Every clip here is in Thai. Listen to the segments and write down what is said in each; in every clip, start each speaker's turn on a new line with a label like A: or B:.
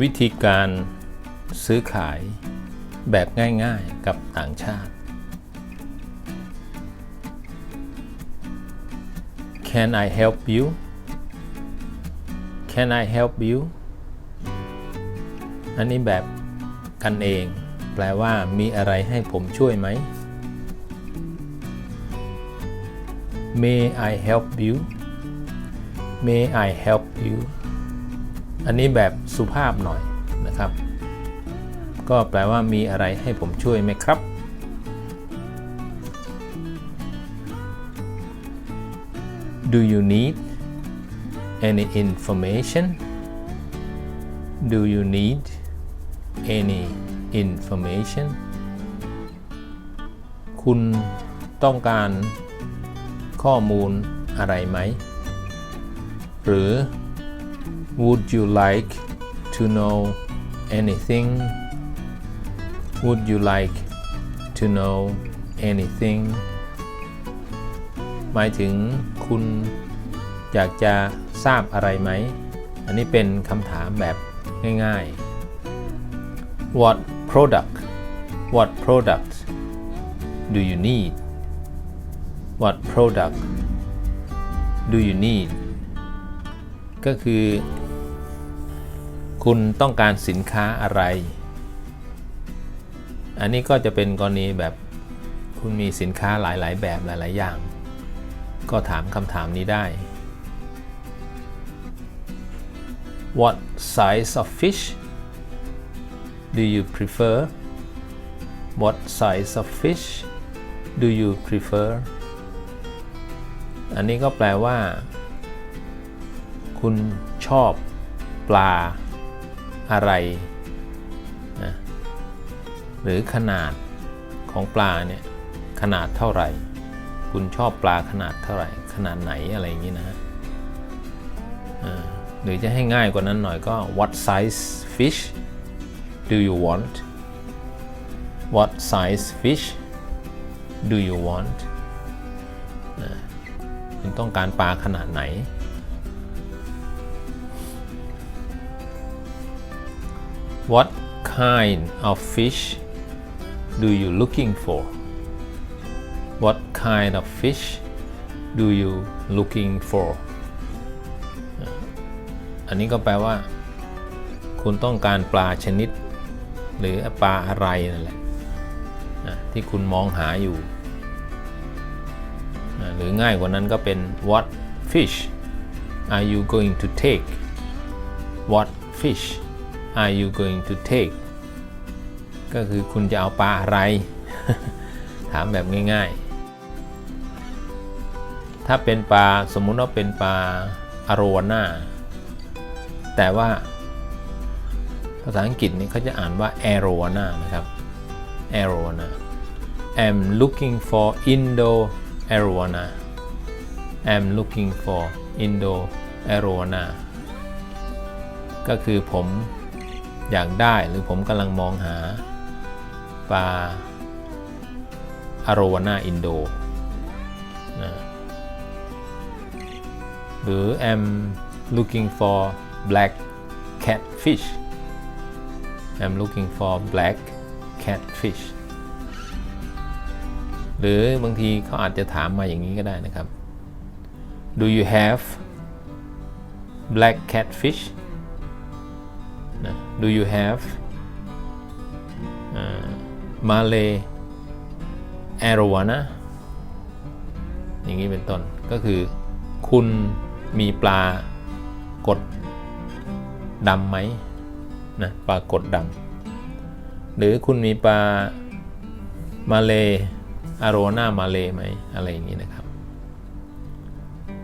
A: วิธีการซื้อขายแบบง่ายๆกับต่างชาติ Can I help you Can I help you อันนี้แบบกันเอง แปลว่ามีอะไรให้ผมช่วยไหม May I help you May I help you อันนี้แบบสุภาพหน่อยนะครับ ก็แปลว่ามีอะไรให้ผมช่วยไหมครับ Do you need any information Do you need any information คุณต้องการข้อมูลอะไรไหม หรือ Would you like to know anything Would you like to know anything หมายถึงคุณอยากจะทราบอะไรไหม อันนี้เป็นคำถามแบบง่ายๆ What product What product do you need What product do you need ก็คือ คุณต้องการสินค้าอะไร อันนี้ก็จะเป็นกรณีแบบคุณมีสินค้าหลาย ๆ แบบหลาย ๆ อย่าง ก็ถามคำถามนี้ได้ What size of fish do you prefer What size of fish do you prefer อันนี้ก็แปลว่า คุณชอบปลาอะไรนะหรือขนาดของปลาเนี่ยขนาดเท่าไหร่ คุณชอบปลาขนาดเท่าไหร่ ขนาดไหนอะไรอย่างนี้นะฮะหรือจะให้ง่ายกว่านั้นหน่อยก็ what size fish do you want what size fish do you want คุณต้องการปลาขนาดไหน What kind of fish do you looking for What kind of fish do you looking for อันนี้ก็แปลว่า คุณต้องการปลาชนิด หรือปลาอะไรนั่นแหละที่คุณมองหาอยู่ หรือง่ายกว่านั้นก็เป็น what fish are you going to take what fish are you going to take ก็คือคุณจะเอาปลาอะไร ถามแบบง่าย ๆ ถ้าเป็นปลาสมมุติว่าเป็นปลาอโรวาน่าแต่ว่า ภาษาอังกฤษนี่เขาจะอ่านว่า arowana นะครับ arowana I'm looking for Indo arowana I'm looking for Indo arowana ก็คือผม อยากได้หรือผมกำลังมองหาปลาอโรวานาอินโดนะหรือ I'm looking for black catfish I'm looking for black catfish หรือบางทีเขาอาจจะถามมาอย่างนี้ก็ได้นะครับ Do you have black catfish Do you have Malay arowana อย่างนี้เป็นต้นก็คือคุณมีปลากดดำไหมนะปลากดดำหรือคุณมีปลามาเลอโรนามาเลไหมอะไรอย่างนี้นะครับ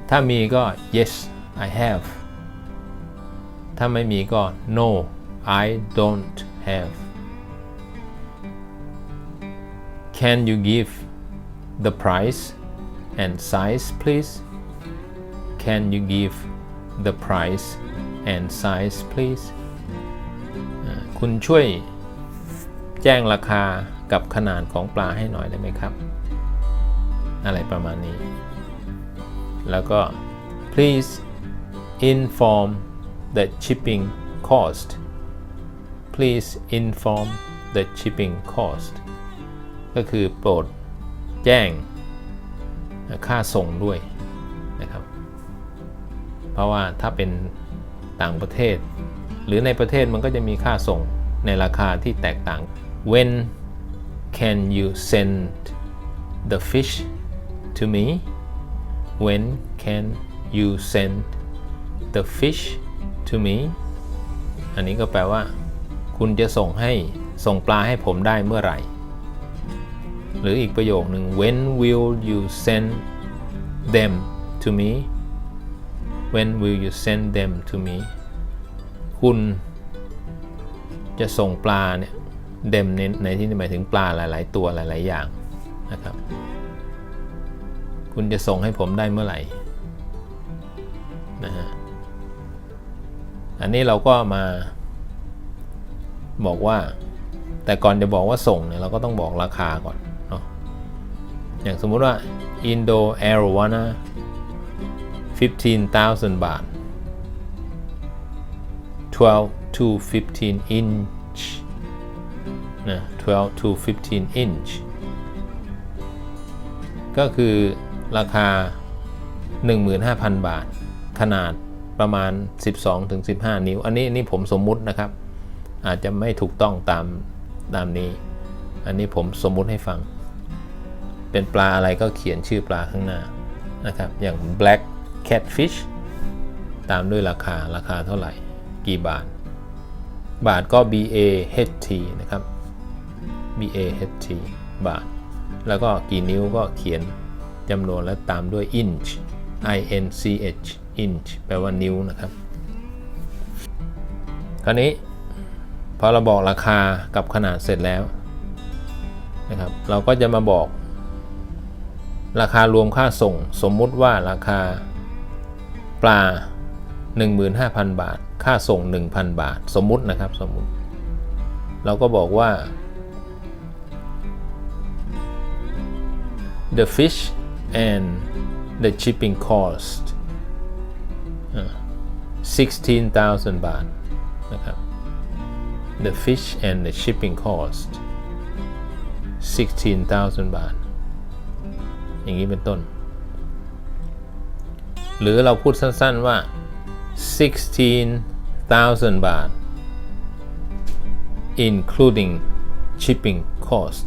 A: ถ้ามีก็ yes I have ถ้าไม่มีก็ no I don't have Can you give the price and size please Can you give the price and size please คุณช่วยแจ้งราคากับขนาดของปลาให้หน่อยได้ไหมครับ อะไรประมาณนี้ แล้วก็ please inform the shipping cost please inform the shipping cost ก็คือโปรดแจ้งค่าส่งด้วยนะครับ เพราะว่าถ้าเป็นต่างประเทศ หรือในประเทศมันก็จะมีค่าส่งในราคาที่แตกต่าง when can you send the fish to me when can you send the fish to me อันนี้ก็แปลว่า คุณจะส่งให้ส่งปลาให้ผมได้เมื่อไหร่ หรืออีกประโยคหนึ่ง when will you send them to me when will you send them to me คุณจะส่งปลาเนี่ย them ในในที่นี้หมายถึงปลาหลาย ๆ ตัวหลาย ๆ อย่างนะครับ คุณจะส่งให้ผมได้เมื่อไหร่นะฮะอันนี้เราก็มา บอกว่า แต่ก่อนจะบอกว่าส่งเนี่ยเราก็ต้องบอกราคาก่อนเนาะอย่างสมมุติว่า Indo Arowana 15,000 บาท 12 to 15 inch นะ12 to 15 inch ก็คือราคา 15,000 บาท ขนาดประมาณ 12-15 นิ้ว อันนี้นี่ผมสมมุตินะครับ อาจจะไม่ถูกต้องตามตามนี้ อันนี้ผมสมมุติให้ฟัง เป็นปลาอะไรก็เขียนชื่อปลาข้างหน้านะครับ อย่าง black catfish ตามด้วยราคาราคาเท่าไหร่ กี่บาท บาทก็ BA HT นะครับ BA HT บาท แล้วก็กี่นิ้วก็เขียนจำนวนและตามด้วย inch I N C H inch แปลว่านิ้วนะครับ คราวนี้ พอเราบอกราคากับขนาดเสร็จแล้วนะครับ เราก็จะมาบอก ราคารวมค่าส่ง สมมุติว่าราคาปลา 15,000 บาท ค่าส่ง 1,000 บาท สมมุตินะครับสมมุติ เราก็บอกว่า the fish and the shipping cost 16,000 บาทนะครับ the fish and the shipping cost 16,000 บาท อย่างนี้เป็นต้น หรือเราพูดสั้นๆว่า 16,000 บาท including shipping cost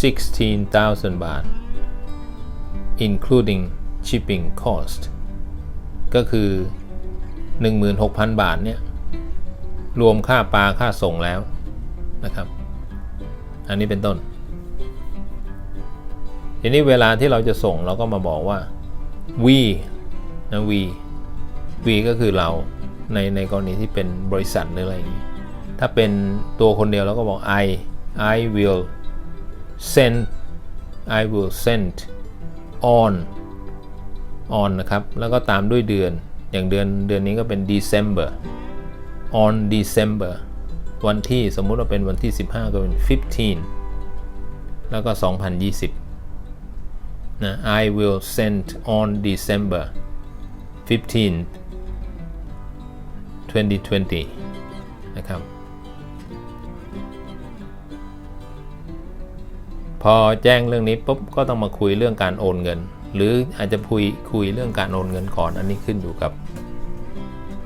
A: 16,000 บาท including shipping cost ก็คือ 16,000 บาทเนี่ย รวมค่าปลาค่าส่งแล้วนะครับ อันนี้เป็นต้น ทีนี้เวลาที่เราจะส่งเราก็มาบอกว่า we นะ we we ก็คือเราในในกรณีที่เป็นบริษัทหรืออะไรอย่างนี้ ถ้าเป็นตัวคนเดียวเราก็บอก I I will send I will send on on นะครับ แล้วก็ตามด้วยเดือน อย่างเดือนเดือนนี้ก็เป็น December on December วันที่สมมุติว่าเป็นวันที่ 15 ก็เป็น 15 แล้วก็ 2020 นะ I will send on December 15 2020 นะครับ พอแจ้งเรื่องนี้ปุ๊บก็ต้องมาคุยเรื่องการโอนเงิน หรืออาจจะคุยคุยเรื่องการโอนเงินก่อนอันนี้ขึ้นอยู่กับ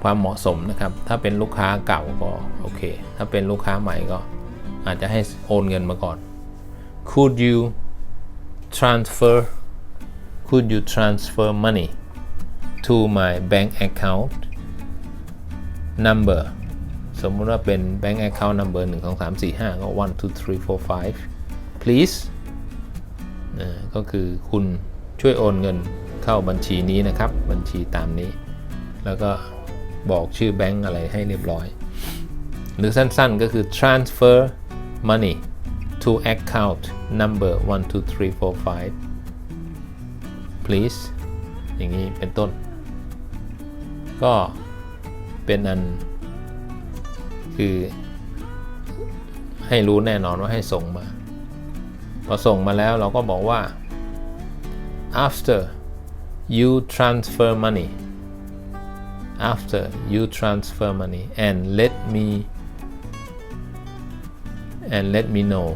A: ความเหมาะสมนะครับ ถ้าเป็นลูกค้าเก่าก็โอเค ถ้าเป็นลูกค้าใหม่ก็อาจจะให้โอนเงินมาก่อน Could you transfer Could you transfer money to my bank account number สมมุติว่าเป็น bank account number 1 2 3 4 5 ก็1 2 3 4 5 please นะก็คือคุณช่วยโอนเงินเข้าบัญชีนี้นะครับ บัญชีตามนี้ แล้วก็ บอกชื่อแบงก์อะไรให้เรียบร้อย หรือสั้นๆก็คือ transfer money to account number 1 2 3 4 5 please อย่างนี้เป็นต้น ก็เป็นอันคือให้รู้แน่นอนว่าให้ส่งมา พอส่งมาแล้วเราก็บอกว่า after you transfer money after you transfer money and let me and let me know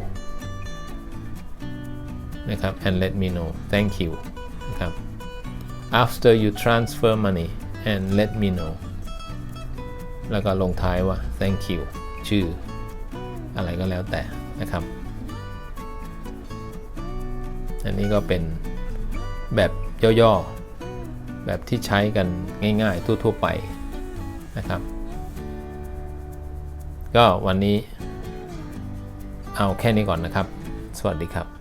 A: นะครับ and let me know thank you นะครับ after you transfer money and let me know แล้วก็ลงท้ายว่า thank you ชื่อ อะไรก็แล้วแต่นะครับ อันนี้ก็เป็นแบบย่อๆ แบบที่ใช้กันง่ายๆ ทั่วๆไปนะครับ ก็วันนี้เอาแค่นี้ก่อนนะครับ สวัสดีครับ